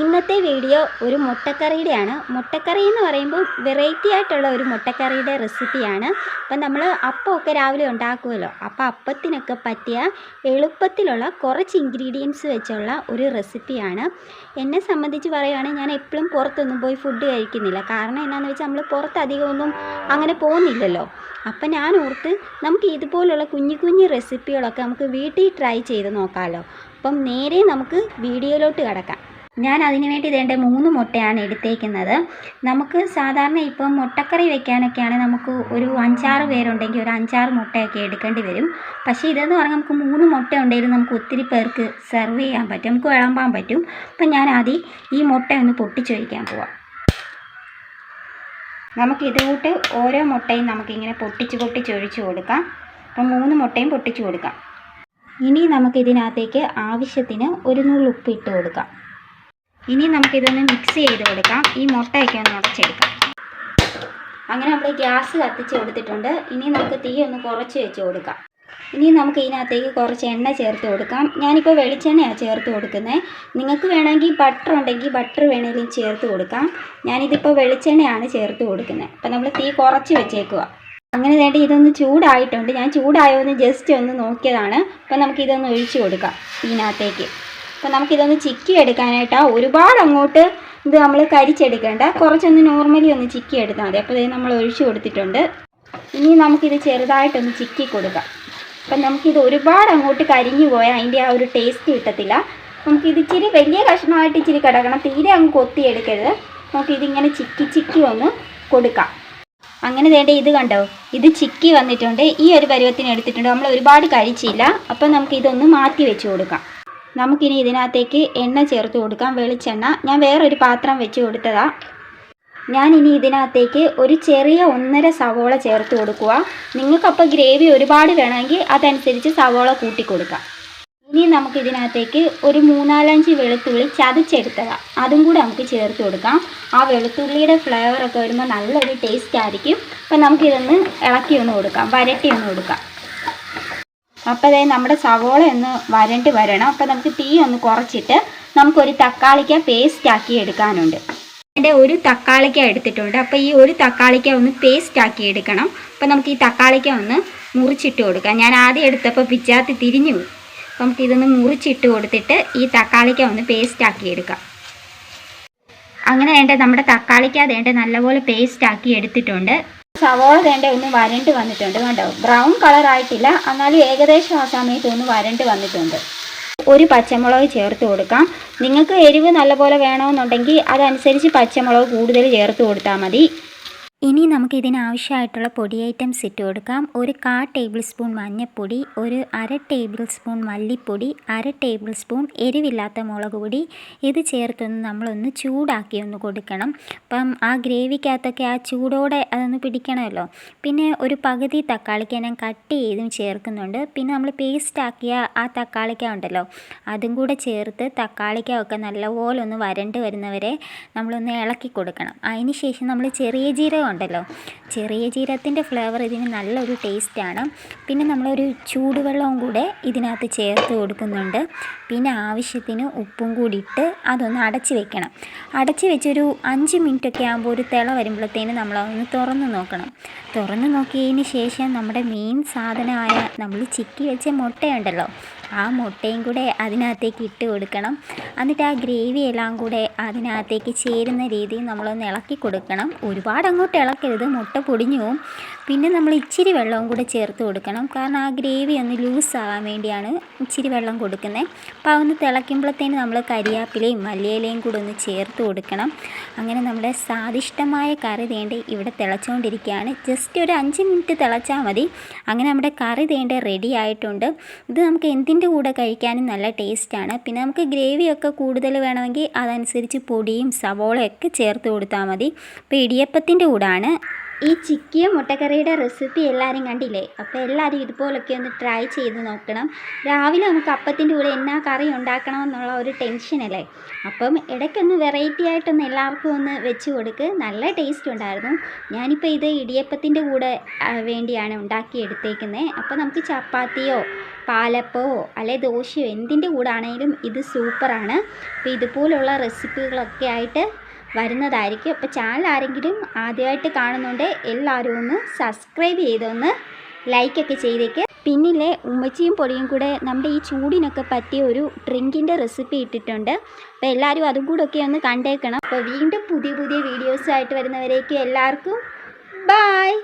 ഇന്നത്തെ വീഡിയോ ഒരു മുട്ടക്കറിയുടെയാണ്. മുട്ടക്കറി എന്ന് പറയുമ്പോൾ വെറൈറ്റി ആയിട്ടുള്ള ഒരു മുട്ടക്കറിയുടെ റെസിപ്പിയാണ് അപ്പം നമ്മൾ അപ്പമൊക്കെ രാവിലെ ഉണ്ടാക്കുമല്ലോ. അപ്പോൾ അപ്പത്തിനൊക്കെ പറ്റിയ എളുപ്പത്തിലുള്ള കുറച്ച് ഇൻഗ്രീഡിയൻസ് വെച്ചുള്ള ഒരു റെസിപ്പിയാണ് എന്നെ സംബന്ധിച്ച് പറയുകയാണെങ്കിൽ ഞാൻ എപ്പോഴും പുറത്തൊന്നും പോയി ഫുഡ് കഴിക്കുന്നില്ല. കാരണം എന്നാന്ന് വെച്ചാൽ നമ്മൾ പുറത്ത് അധികമൊന്നും അങ്ങനെ പോകുന്നില്ലല്ലോ. അപ്പം ഞാൻ ഓർത്ത് നമുക്ക് ഇതുപോലുള്ള കുഞ്ഞു കുഞ്ഞു റെസിപ്പികളൊക്കെ നമുക്ക് വീട്ടിൽ ട്രൈ ചെയ്ത് നോക്കാമല്ലോ. അപ്പം നേരെ നമുക്ക് വീഡിയോയിലോട്ട് കിടക്കാം. ഞാൻ അതിന് വേണ്ടി വേണ്ട മൂന്ന് മുട്ടയാണ് എടുത്തേക്കുന്നത്. നമുക്ക് സാധാരണ ഇപ്പം മുട്ടക്കറി വെക്കാനൊക്കെയാണ് നമുക്ക് ഒരു അഞ്ചാറ് പേരുണ്ടെങ്കിൽ ഒരു അഞ്ചാറ് മുട്ടയൊക്കെ എടുക്കേണ്ടി വരും. പക്ഷേ ഇതെന്ന് പറഞ്ഞാൽ നമുക്ക് മൂന്ന് മുട്ട ഉണ്ടെങ്കിലും നമുക്ക് ഒത്തിരി പേർക്ക് സെർവ് ചെയ്യാൻ പറ്റും നമുക്ക് വിളമ്പാൻ പറ്റും. അപ്പം ഞാൻ ആദ്യം ഈ മുട്ട ഒന്ന് പൊട്ടിച്ചു വയ്ക്കാൻ പോവാം. നമുക്ക് ഇതുകൂട്ട് ഓരോ മുട്ടയും നമുക്കിങ്ങനെ പൊട്ടിച്ച് പൊട്ടിച്ച് ഒഴിച്ച് കൊടുക്കാം. അപ്പം മൂന്ന് മുട്ടയും പൊട്ടിച്ച് കൊടുക്കാം. ഇനി നമുക്കിതിനകത്തേക്ക് ആവശ്യത്തിന് ഒരു നുള്ളുപ്പ് ഇട്ട് കൊടുക്കാം. ഇനി നമുക്കിതൊന്ന് മിക്സ് ചെയ്ത് കൊടുക്കാം. ഈ മുട്ടയൊക്കെ ഒന്ന് ഉടച്ചെടുക്കാം അങ്ങനെ നമ്മൾ ഗ്യാസ് കത്തിച്ച് കൊടുത്തിട്ടുണ്ട്. ഇനി നമുക്ക് തീ ഒന്ന് കുറച്ച് വെച്ച് കൊടുക്കാം. ഇനി നമുക്ക് ഇതിനകത്തേക്ക് കുറച്ച് എണ്ണ ചേർത്ത് കൊടുക്കാം. ഞാനിപ്പോൾ വെളിച്ചെണ്ണയാണ് ചേർത്ത് കൊടുക്കുന്നത് നിങ്ങൾക്ക് വേണമെങ്കിൽ ബട്ടർ ഉണ്ടെങ്കിൽ ബട്ടർ വേണമെങ്കിലും ചേർത്ത് കൊടുക്കാം. ഞാനിതിപ്പോൾ വെളിച്ചെണ്ണയാണ് ചേർത്ത് കൊടുക്കുന്നത് അപ്പോൾ നമ്മൾ തീ കുറച്ച് വെച്ചേക്കുക അങ്ങനെ വേണ്ടി ഇതൊന്ന് ചൂടായിട്ടുണ്ട്. ഞാൻ ചൂടായോ എന്ന് ജസ്റ്റ് ഒന്ന് നോക്കിയതാണ്. അപ്പോൾ നമുക്കിതൊന്ന് ഒഴിച്ചു കൊടുക്കാം. ഇതിനകത്തേക്ക്. അപ്പോൾ നമുക്കിതൊന്ന് ചിക്കി എടുക്കാനായിട്ടാണ് ഒരുപാട് അങ്ങോട്ട് ഇത് നമ്മൾ കരിച്ചെടുക്കേണ്ട. കുറച്ചൊന്ന് നോർമലി ഒന്ന് ചിക്കി എടുത്താൽ മതി അപ്പോൾ നമ്മൾ ഒഴിച്ചു കൊടുത്തിട്ടുണ്ട്. ഇനി നമുക്കിത് ചെറുതായിട്ടൊന്ന് ചിക്കി കൊടുക്കാം. അപ്പം നമുക്കിത് ഒരുപാട് അങ്ങോട്ട് കരിഞ്ഞു പോയാൽ അതിന്റെ ആ ഒരു ടേസ്റ്റ് കിട്ടത്തില്ല. നമുക്കിത് ഇച്ചിരി വലിയ കഷ്ണമായിട്ട് ഇച്ചിരി കിടക്കണം. തീരെ അങ്ങ് കൊത്തിയെടുക്കരുത്. നമുക്കിതിങ്ങനെ ചിക്കി ചിക്കി ഒന്ന് കൊടുക്കാം. അങ്ങനെ വേണ്ട ഇത് കണ്ടോ? ഇത് ചിക്കി വന്നിട്ടുണ്ട്. ഈ ഒരു പരുവത്തിന് എടുത്തിട്ടുണ്ട്. നമ്മൾ ഒരുപാട് കഴിച്ചില്ല അപ്പം നമുക്ക് ഇതൊന്ന് മാറ്റി വെച്ച് കൊടുക്കാം. നമുക്കിനി ഇതിനകത്തേക്ക് എണ്ണ ചേർത്ത് കൊടുക്കാം വെളിച്ചെണ്ണ. ഞാൻ വേറൊരു പാത്രം വെച്ച് കൊടുത്തതാ. ഞാനിനി ഇതിനകത്തേക്ക് ഒരു ചെറിയ ഒന്നര സവോള ചേർത്ത് കൊടുക്കുക. നിങ്ങൾക്കപ്പോൾ ഗ്രേവി ഒരുപാട് വേണമെങ്കിൽ അതനുസരിച്ച് സവോള കൂട്ടി കൊടുക്കാം. ഇനി നമുക്ക് ഇതിനകത്തേക്ക് ഒരു മൂന്നാലഞ്ച് വെളുത്തുള്ളി ചതച്ചെടുത്തതാണ് അതും കൂടെ നമുക്ക് ചേർത്ത് കൊടുക്കാം. ആ വെളുത്തുള്ളിയുടെ ഫ്ലേവറൊക്കെ വരുമ്പോൾ നല്ലൊരു ടേസ്റ്റ് ആയിരിക്കും. അപ്പം നമുക്കിതൊന്ന് ഇളക്കി ഒന്ന് കൊടുക്കാം വരട്ടി ഒന്ന് കൊടുക്കാം. അപ്പോൾ അതായത് നമ്മുടെ സവോള ഒന്ന് വരണ്ട് വരണം. അപ്പോൾ നമുക്ക് തീ ഒന്ന് കുറച്ചിട്ട് നമുക്കൊരു തക്കാളിക്ക പേസ്റ്റ് ആക്കി എടുക്കാനുണ്ട്. എന്റെ ഒരു തക്കാളിക്ക എടുത്തിട്ടുണ്ട്. അപ്പോൾ ഈ ഒരു തക്കാളിക്ക ഒന്ന് പേസ്റ്റ് ആക്കി എടുക്കണം. അപ്പോൾ നമുക്ക് ഈ തക്കാളിക്ക ഒന്ന് മുറിച്ചിട്ട് കൊടുക്കാം. ഞാൻ ആദ്യം എടുത്തപ്പോൾ പിച്ചാത്തി തിരിഞ്ഞു പോയി. അപ്പോൾ നമുക്ക് ഇതൊന്ന് മുറിച്ചിട്ട് കൊടുത്തിട്ട് ഈ തക്കാളിക്ക ഒന്ന് പേസ്റ്റ് ആക്കി എടുക്കാം. അങ്ങനെ വേണ്ട നമ്മുടെ തക്കാളിക്ക വേണ്ട നല്ലപോലെ പേസ്റ്റ് ആക്കി എടുത്തിട്ടുണ്ട്. സവോള വേണ്ട ഒന്ന് വരണ്ട് വന്നിട്ടുണ്ട്. കണ്ടോ? ബ്രൗൺ കളർ ആയിട്ടില്ല. എന്നാലും ഏകദേശം ആ സമയത്ത് ഒന്ന് വരണ്ട് വന്നിട്ടുണ്ട്. ഒരു പച്ചമുളക് ചേർത്ത് കൊടുക്കാം. നിങ്ങൾക്ക് എരിവ് നല്ലപോലെ വേണമെന്നുണ്ടെങ്കിൽ അതനുസരിച്ച് പച്ചമുളക് കൂടുതൽ ചേർത്ത് കൊടുത്താൽ മതി. ഇനി നമുക്ക് ഇതിനാവശ്യമായിട്ടുള്ള പൊടി ഐറ്റംസ് ഇട്ട് കൊടുക്കാം. ഒരു കാ ടേബിൾ സ്പൂൺ മഞ്ഞൾപ്പൊടി ഒരു അര ടേബിൾ സ്പൂൺ മല്ലിപ്പൊടി അര ടേബിൾ സ്പൂൺ എരിവില്ലാത്ത മുളക് പൊടി. ഇത് ചേർത്തൊന്ന് നമ്മളൊന്ന് ചൂടാക്കി ഒന്ന് കൊടുക്കണം. അപ്പം ആ ഗ്രേവിക്കകത്തൊക്കെ ആ ചൂടോടെ അതൊന്ന് പിടിക്കണമല്ലോ. പിന്നെ ഒരു പകുതി തക്കാളിക്ക ഞാൻ കട്ട് ചെയ്തും ചേർക്കുന്നുണ്ട്. പിന്നെ നമ്മൾ പേസ്റ്റാക്കിയ ആ തക്കാളിക്ക ഉണ്ടല്ലോ അതും കൂടെ ചേർത്ത് തക്കാളിക്കൊക്കെ നല്ലപോലെ ഒന്ന് വരണ്ട് വരുന്നവരെ നമ്മളൊന്ന് ഇളക്കി കൊടുക്കണം. അതിന് ശേഷം നമ്മൾ ചെറിയ ജീരകം ഉണ്ടല്ലോ. ചെറിയ ജീരകത്തിന്റെ ഫ്ലേവർ ഇതിന് നല്ലൊരു ടേസ്റ്റാണ്. പിന്നെ നമ്മളൊരു ചൂടുവെള്ളവും കൂടെ ഇതിനകത്ത് ചേർത്ത് കൊടുക്കുന്നുണ്ട്. പിന്നെ ആവശ്യത്തിന് ഉപ്പും കൂടി ഇട്ട് അതൊന്ന് അടച്ച് വെക്കണം. അടച്ച് വെച്ചൊരു അഞ്ച് മിനിറ്റ് ഒക്കെ ആകുമ്പോൾ ഒരു തിള വരുമ്പോഴത്തേന് നമ്മളതൊന്ന് തുറന്ന് നോക്കണം. തുറന്ന് നോക്കിയതിന് ശേഷം നമ്മുടെ മെയിൻ സാധനമായ നമ്മൾ ചിക്കി വെച്ച മുട്ടയുണ്ടല്ലോ ആ മുട്ടയും കൂടെ അതിനകത്തേക്ക് ഇട്ട് കൊടുക്കണം. എന്നിട്ട് ആ ഗ്രേവി എല്ലാം കൂടെ അതിനകത്തേക്ക് ചേരുന്ന രീതിയിൽ നമ്മളൊന്ന് ഇളക്കി കൊടുക്കണം. ഒരുപാട് അങ്ങോട്ട് ഇളക്കരുത്. മുട്ട പൊടിഞ്ഞു പോവും. പിന്നെ നമ്മൾ ഇച്ചിരി വെള്ളവും കൂടെ ചേർത്ത് കൊടുക്കണം. കാരണം ആ ഗ്രേവി ഒന്ന് ലൂസ് ആവാൻ വേണ്ടിയാണ് ഇച്ചിരി വെള്ളം കൊടുക്കുന്നത്. അപ്പോൾ അതൊന്ന് തിളയ്ക്കുമ്പോഴത്തേന് നമ്മൾ കരിയാപ്പിലയും മല്ലിയിലയും കൂടെ ഒന്ന് ചേർത്ത് കൊടുക്കണം. അങ്ങനെ നമ്മുടെ സ്വാദിഷ്ടമായ കറി തേണ്ട ഇവിടെ തിളച്ചുകൊണ്ടിരിക്കുകയാണ്. ജസ്റ്റ് ഒരു അഞ്ച് മിനിറ്റ് തിളച്ചാൽ മതി. അങ്ങനെ നമ്മുടെ കറി തേണ്ട റെഡി ആയിട്ടുണ്ട്. ഇത് നമുക്ക് എന്തിന്റെ കൂടെ കഴിക്കാനും നല്ല ടേസ്റ്റാണ്. പിന്നെ നമുക്ക് ഗ്രേവിയൊക്കെ കൂടുതൽ വേണമെങ്കിൽ അതനുസരിച്ച് പൊടിയും സവോളയൊക്കെ ചേർത്ത് കൊടുത്താൽ മതി. അപ്പോൾ ഇടിയപ്പത്തിന്റെ കൂടാണ്. ഈ ചിക്കിയ മുട്ടക്കറിയുടെ റെസിപ്പി എല്ലാവരും കണ്ടില്ലേ? അപ്പോൾ എല്ലാവരും ഇതുപോലൊക്കെ ഒന്ന് ട്രൈ ചെയ്ത് നോക്കണം. രാവിലെ നമുക്ക് അപ്പത്തിന്റെ കൂടെ എന്നാ കറി ഉണ്ടാക്കണമെന്നുള്ള ഒരു ടെൻഷനല്ലേ അപ്പം ഇടയ്ക്കൊന്ന് വെറൈറ്റി ആയിട്ടൊന്ന് എല്ലാവർക്കും ഒന്ന് വെച്ച് കൊടുക്ക്. നല്ല ടേസ്റ്റ് ഉണ്ടായിരുന്നു. ഞാനിപ്പോൾ ഇത് ഇടിയപ്പത്തിന്റെ കൂടെ വേണ്ടിയാണ് ഉണ്ടാക്കിയെടുത്തേക്കുന്നത് അപ്പോൾ നമുക്ക് ചപ്പാത്തിയോ പാലപ്പോ അല്ലെ ദോശയോ എന്തിന്റെ കൂടെ ആണെങ്കിലും ഇത് സൂപ്പറാണ് അപ്പോൾ ഇതുപോലുള്ള റെസിപ്പികളൊക്കെ ആയിട്ട് വരുന്നതായിരിക്കും. അപ്പോൾ ചാനൽ ആരെങ്കിലും ആദ്യമായിട്ട് കാണുന്നുണ്ട് എല്ലാവരും ഒന്ന് സബ്സ്ക്രൈബ് ചെയ്തൊന്ന് ലൈക്കൊക്കെ ചെയ്തേക്ക്. പിന്നിലെ ഉമ്മച്ചിയും പൊടിയും കൂടെ നമ്മുടെ ഈ ചൂടിനൊക്കെ പറ്റിയ ഒരു ഡ്രിങ്കിന്റെ റെസിപ്പി ഇട്ടിട്ടുണ്ട്. അപ്പോൾ എല്ലാവരും അതും കൂടെ ഒക്കെ ഒന്ന് കണ്ടേക്കണം. അപ്പോൾ വീണ്ടും പുതിയ പുതിയ വീഡിയോസായിട്ട് വരുന്നവരേക്കും എല്ലാവർക്കും ബായ്